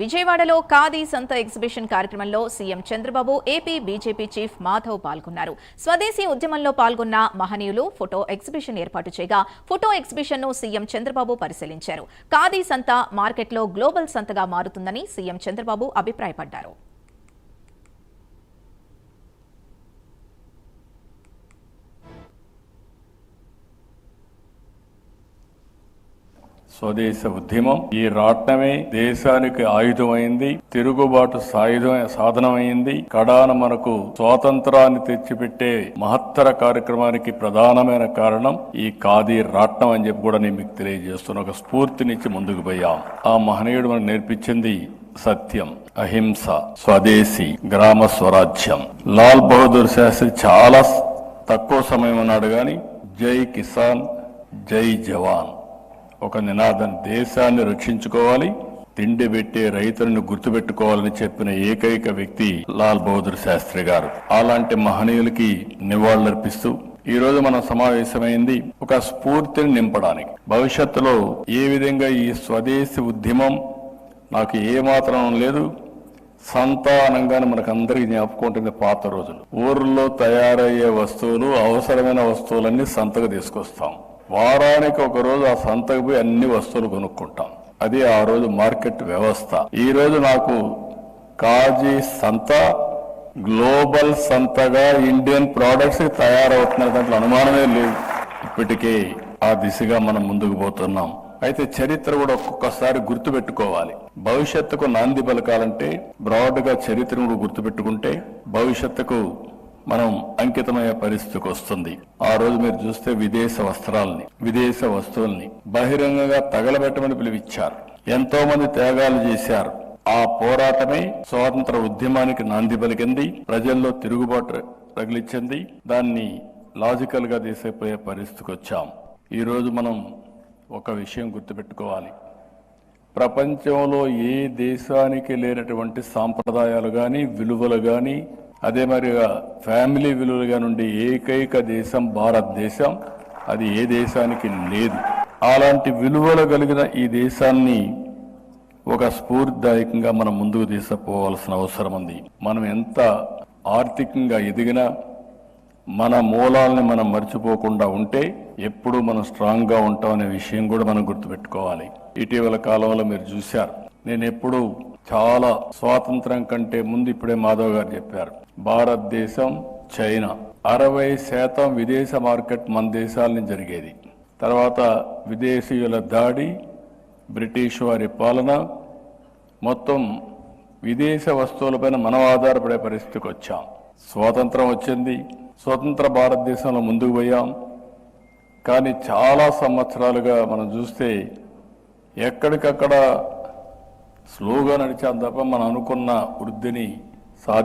విజయవాడలో ఖాదీ సంత ఎగ్జిబిషన్ కార్యక్రమంలో CM Chandrababu AP BJP chief Madhav పాల్గొన్నారు. స్వదేశీ ఉద్యమంలో పాల్గొన్న మహనీయులు ఫోటో ఎగ్జిబిషన్ ఏర్పాటు చేయగా ఫోటో ఎగ్జిబిషన్ను సీఎం చంద్రబాబు పరిశీలించారు. ఖాదీ సంత మార్కెట్లో గ్లోబల్ సంతగా మారుతుందని సీఎం చంద్రబాబు అభిప్రాయపడ్డారు. స్వదేశ ఉద్యమం. ఈ రాట్నమే దేశానికి ఆయుధమైంది తిరుగుబాటు సాయుధ సాధనమైంది. కడాన మనకు స్వాతంత్రాన్ని తెచ్చిపెట్టే మహత్తర కార్యక్రమానికి ప్రధానమైన కారణం ఈ ఖాదీ రాట్నం అని చెప్పి కూడా నేను మీకు తెలియజేస్తున్న. ఒక స్ఫూర్తినిచ్చి ముందుకు పోయాం. ఆ మహనీయుడు మనకు నేర్పించింది సత్యం అహింస స్వదేశీ గ్రామ స్వరాజ్యం. లాల్ బహదూర్ శాస్త్రి చాలా తక్కువ సమయం ఉన్నాడు కానీ జై కిసాన్ జై జవాన్. ఒక నినాదం దేశాన్ని రక్షించుకోవాలి తిండి పెట్టే రైతులను గుర్తుపెట్టుకోవాలని చెప్పిన ఏకైక వ్యక్తి లాల్ బహదూర్ శాస్త్రి గారు. అలాంటి మహనీయులకి నివాళులర్పిస్తూ ఈ రోజు మనం సమావేశమైంది ఒక స్ఫూర్తిని నింపడానికి. భవిష్యత్తులో ఏ విధంగా ఈ స్వదేశీ ఉద్యమం నాకు ఏమాత్రం లేదు సంతానంగానే మనకు అందరికీ జ్ఞాపకం ఉంటుంది పాత రోజులు. ఊర్లో తయారయ్యే వస్తువులు అవసరమైన వస్తువులన్నీ సంతకు తీసుకొస్తాం. వారానికి ఒక రోజు ఆ సంతకు పోయి అన్ని వస్తువులు కొనుక్కుంటాం. అది ఆ రోజు మార్కెట్ వ్యవస్థ. ఈ రోజు నాకు కాజీ సంత గ్లోబల్ సంతగా ఇండియన్ ప్రోడక్ట్స్ తయారవుతున్న దాంట్లో అనుమానమే లేదు. ఇప్పటికే ఆ దిశగా మనం ముందుకు పోతున్నాం. అయితే చరిత్ర కూడా ఒక్కొక్కసారి గుర్తుపెట్టుకోవాలి. భవిష్యత్తుకు నాంది పలకాలంటే బ్రాడ్గా చరిత్రను కూడా గుర్తుపెట్టుకుంటే భవిష్యత్తుకు మనం అంకితమయ్యే పరిస్థితికి వస్తుంది. ఆ రోజు మీరు చూస్తే విదేశ వస్త్రాలని విదేశ వస్తువుల్ని బహిరంగంగా తగలబెట్టమని పిలిపించారు ఎంతో మంది త్యాగాలు చేశారు. ఆ పోరాటమే స్వాతంత్ర ఉద్యమానికి నాంది పలికింది. ప్రజల్లో తిరుగుబాటు రగిలించింది దాన్ని లాజికల్గా తీసేపోయే పరిస్థితికి వచ్చాం. ఈరోజు మనం ఒక విషయం గుర్తుపెట్టుకోవాలి. ప్రపంచంలో ఏ దేశానికి లేనటువంటి సాంప్రదాయాలు కానీ విలువలు కానీ అదే మరిగా ఫ్యామిలీ విలువలుగా నుండి ఏకైక దేశం భారతదేశం. అది ఏ దేశానికి లేదు. అలాంటి విలువలు కలిగిన ఈ దేశాన్ని ఒక స్ఫూర్తిదాయకంగా మనం ముందుకు తీసుకుపోవాల్సిన అవసరం ఉంది. మనం ఎంత ఆర్థికంగా ఎదిగినా మన మూలాలని మనం మర్చిపోకుండా ఉంటే ఎప్పుడూ మనం స్ట్రాంగ్గా ఉంటాం ఉంటామనే విషయం కూడా మనం గుర్తుపెట్టుకోవాలి. ఇటీవల కాలంలో మీరు చూశారు. నేను ఎప్పుడూ చాలా స్వాతంత్రం కంటే ముందు ఇప్పుడే మాధవ్ గారు చెప్పారు. భారతదేశం చైనా. అరవై శాతం విదేశ మార్కెట్ మన దేశాలని జరిగేది. తర్వాత విదేశీయుల దాడి బ్రిటిష్ వారి పాలన మొత్తం విదేశ వస్తువులపైన మనం ఆధారపడే పరిస్థితికి వచ్చాం. స్వాతంత్రం వచ్చింది. స్వతంత్ర భారతదేశంలో ముందుకు పోయాం. కానీ చాలా సంవత్సరాలుగా మనం చూస్తే ఎక్కడికక్కడ స్లోగా నడిచాం తప్ప మనం అనుకున్న వృద్ధిని సాధి